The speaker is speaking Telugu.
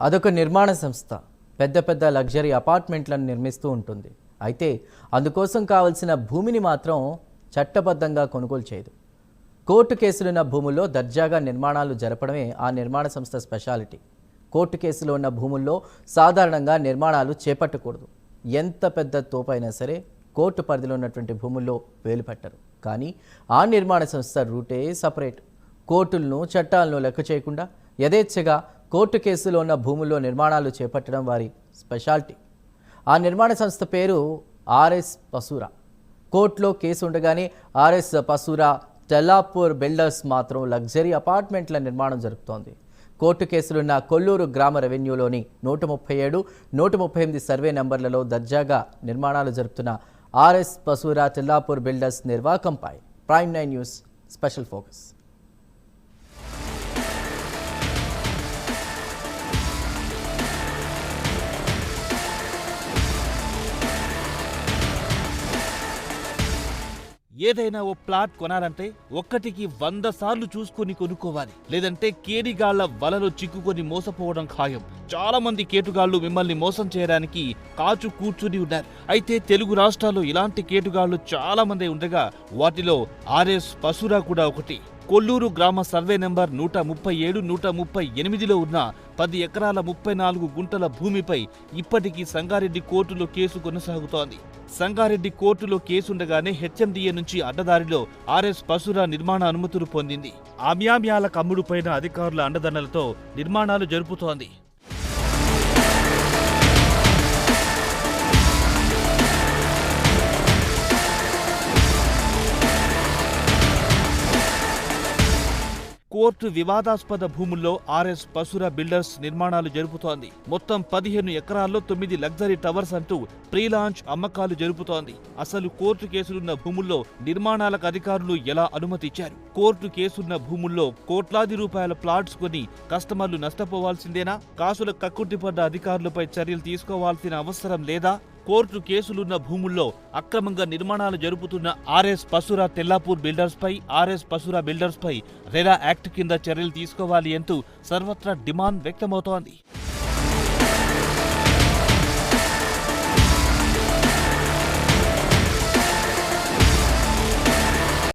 అదొక నిర్మాణ సంస్థ. పెద్ద పెద్ద లగ్జరీ అపార్ట్మెంట్లను నిర్మిస్తూ ఉంటుంది. అయితే అందుకోసం కావలసిన భూమిని మాత్రం చట్టబద్ధంగా కొనుగోలు చేయదు. కోర్టు కేసులున్న భూముల్లో దర్జాగా నిర్మాణాలు జరపడమే ఆ నిర్మాణ సంస్థ స్పెషాలిటీ. కోర్టు కేసులో ఉన్న భూముల్లో సాధారణంగా నిర్మాణాలు చేపట్టకూడదు. ఎంత పెద్ద తోపైనా సరే కోర్టు పరిధిలో ఉన్నటువంటి భూముల్లో వేలు పెట్టరు. కానీ ఆ నిర్మాణ సంస్థ రూటే సపరేట్. కోర్టులను చట్టాలను లెక్క చేయకుండా యథేచ్ఛగా కోర్టు కేసులో ఉన్న భూముల్లో నిర్మాణాలు చేపట్టడం వారి స్పెషాలిటీ. ఆ నిర్మాణ సంస్థ పేరు ఆర్ఎస్ పసూరా. కోర్టులో కేసు ఉండగానే R S Pasura Tellapur builders మాత్రం లగ్జరీ అపార్ట్మెంట్ల నిర్మాణం జరుపుతోంది. కోర్టు కేసులున్న కొల్లూరు గ్రామ రెవెన్యూలోని నూట ముప్పై ఏడు నూట ముప్పై ఎనిమిది సర్వే నెంబర్లలో దర్జాగా నిర్మాణాలు జరుపుతున్న R S Pasura Tellapur builders నిర్వాకంపై prime nine news special focus. ఏదైనా ఓ ప్లాట్ కొనాలంటే ఒక్కటికి వంద సార్లు చూసుకొని కొనుక్కోవాలి. లేదంటే కేడిగాళ్ళ వలలో చిక్కుకొని మోసపోవడం ఖాయం. చాలా మంది కేటుగాళ్ళు మిమ్మల్ని మోసం చేయడానికి కాచు కూర్చుని ఉన్నారు. అయితే తెలుగు రాష్ట్రాల్లో ఇలాంటి కేటుగాళ్ళు చాలా మంది ఉండగా వాటిలో ఆర్ఎస్ పసురా కూడా ఒకటి. కొల్లూరు గ్రామ సర్వే నెంబర్ నూట ముప్పై ఏడు నూట ముప్పై ఎనిమిదిలో ఉన్న పది ఎకరాల ముప్పై నాలుగు గుంటల భూమిపై ఇప్పటికీ సంగారెడ్డి కోర్టులో కేసు కొనసాగుతోంది. సంగారెడ్డి కోర్టులో కేసుండగానే హెచ్ఎండిఏ నుంచి అడ్డదారిలో ఆర్ఎస్ పసురా నిర్మాణ అనుమతులు పొందింది. ఆమ్యామ్యాల కమ్ముడు పైన అధికారుల అండదండలతో నిర్మాణాలు జరుపుతోంది. కోర్టు వివాదాస్పద భూముల్లో ఆర్ఎస్ పసుర బిల్డర్స్ నిర్మాణాలు జరుపుతోంది. మొత్తం పదిహేను ఎకరాల్లో తొమ్మిది లగ్జరీ టవర్స్ అంటూ ప్రీ లాంచ్ అమ్మకాలు జరుపుతోంది. అసలు కోర్టు కేసులున్న భూముల్లో నిర్మాణాలకు అధికారులు ఎలా అనుమతిచ్చారు? కోర్టు కేసున్న భూముల్లో కోట్లాది రూపాయల ప్లాట్స్ కొని కస్టమర్లు నష్టపోవాల్సిందేనా? కాసుల కక్కుర్తిపడ్డ అధికారులపై చర్యలు తీసుకోవాల్సిన అవసరం లేదా? కోర్టు కేసులున్న భూముల్లో అక్రమంగా నిర్మాణాలు జరుపుతున్న ఆర్ఎస్ పసురా తెల్లాపూర్ బిల్డర్స్పై ఆర్ఎస్ పసురా బిల్డర్స్పై రెరా యాక్ట్ కింద చర్యలు తీసుకోవాలి అంటూ సర్వత్రా డిమాండ్ వ్యక్తమవుతోంది.